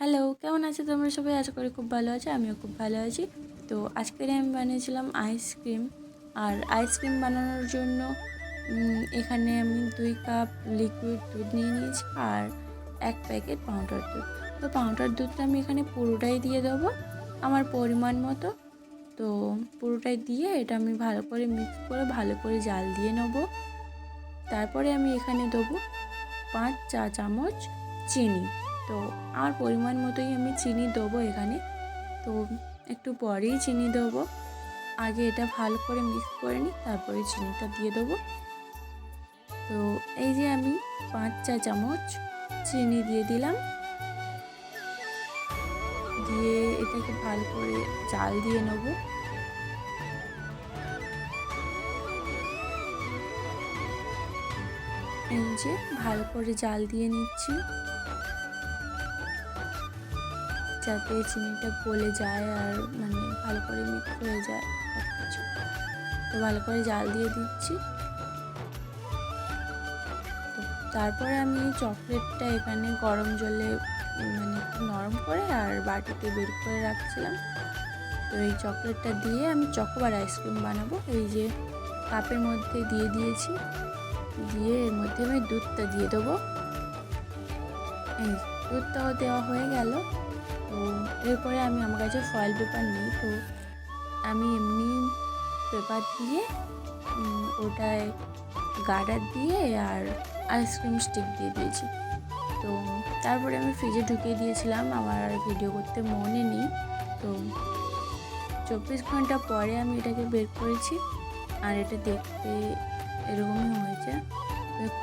Hello, কেমন আছো তোমরা সবাই? আশা করি খুব ভালো আছো, আমিও খুব ভালো আছি। তো আজকের আমি বানিয়েছিলাম আইসক্রিম আর আইসক্রিম বানানোর জন্য এখানে আমি দুই কাপ লিকুইড দুধ নিয়ে নিয়েছি আর এক প্যাকেট পাউডার দুধ। তো পাউডার দুধটা আমি এখানে পুরোটাই দিয়ে দেবো আমার পরিমাণ মতো। তো পুরোটাই দিয়ে এটা আমি ভালো করে মিক্স করে ভালো করে জাল দিয়ে নেব। তারপরে আমি এখানে দেবো পাঁচ চা চামচ চিনি। তো আমার পরিমাণ মতোই আমি চিনি দেবো এখানে। তো একটু পরেই চিনি দেবো। আগে এটা ভালো করে মিক্স করে নিই, তারপরে চিনিটা দিয়ে দেবো। তো এই যে আমি পাঁচ চা চামচ চিনি দিয়ে দিলাম। দিয়ে এটাকে ভালো করে জাল দিয়ে নেব। এই যে ভালো করে জাল দিয়ে নিচ্ছি। যাতে চিনিটা গলে যায় আর মানে ভালো করে মিক্স হয়ে যায় কিছু তো ভালো করে জাল দিয়ে দিচ্ছি। তো তারপরে আমি চকলেটটা এখানে গরম জলে মানে একটু নরম করে আর বাটিতে বের করে রাখছিলাম। তো এই চকলেটটা দিয়ে আমি চকোবার আইসক্রিম বানাবো। এই যে কাপের মধ্যে দিয়ে দিয়েছি। দিয়ে এর মধ্যে আমি দুধটা দিয়ে দেবো। এই দুধটাও দেওয়া হয়ে গেল। তো এরপরে আমি আমার কাছে ফয়েল পেপার নেই, তো আমি এমনি পেপার দিয়ে ওটায় গার্ডার দিয়ে আর আইসক্রিম স্টিক দিয়ে দিয়েছি। তো তারপরে আমি ফ্রিজে ঢুকিয়ে দিয়েছিলাম, আমার আর ভিডিও করতে মনে নেই। তো চব্বিশ ঘণ্টা পরে আমি এটাকে বের করেছি, আর এটা দেখতে এরকমই হয়েছে।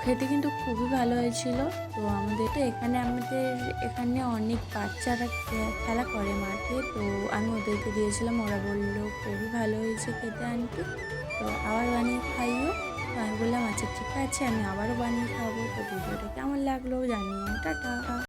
খেতে কিন্তু খুবই ভালো হয়েছিল। তো আমাদের তো এখানে আমাদের এখানে অনেক বাচ্চারা খেলা করে মাঠে। তো আমি ওদেরকে দিয়েছিলাম, ওরা বলল, খুবই ভালো হয়েছে খেতে আনতে তো আবার বানিয়ে খাইও। তো আমি বললাম আচ্ছা ঠিক আছে, আমি আবারও বানিয়ে খাব। তো ভিডিওটা কেমন লাগল জানিও। টাটা।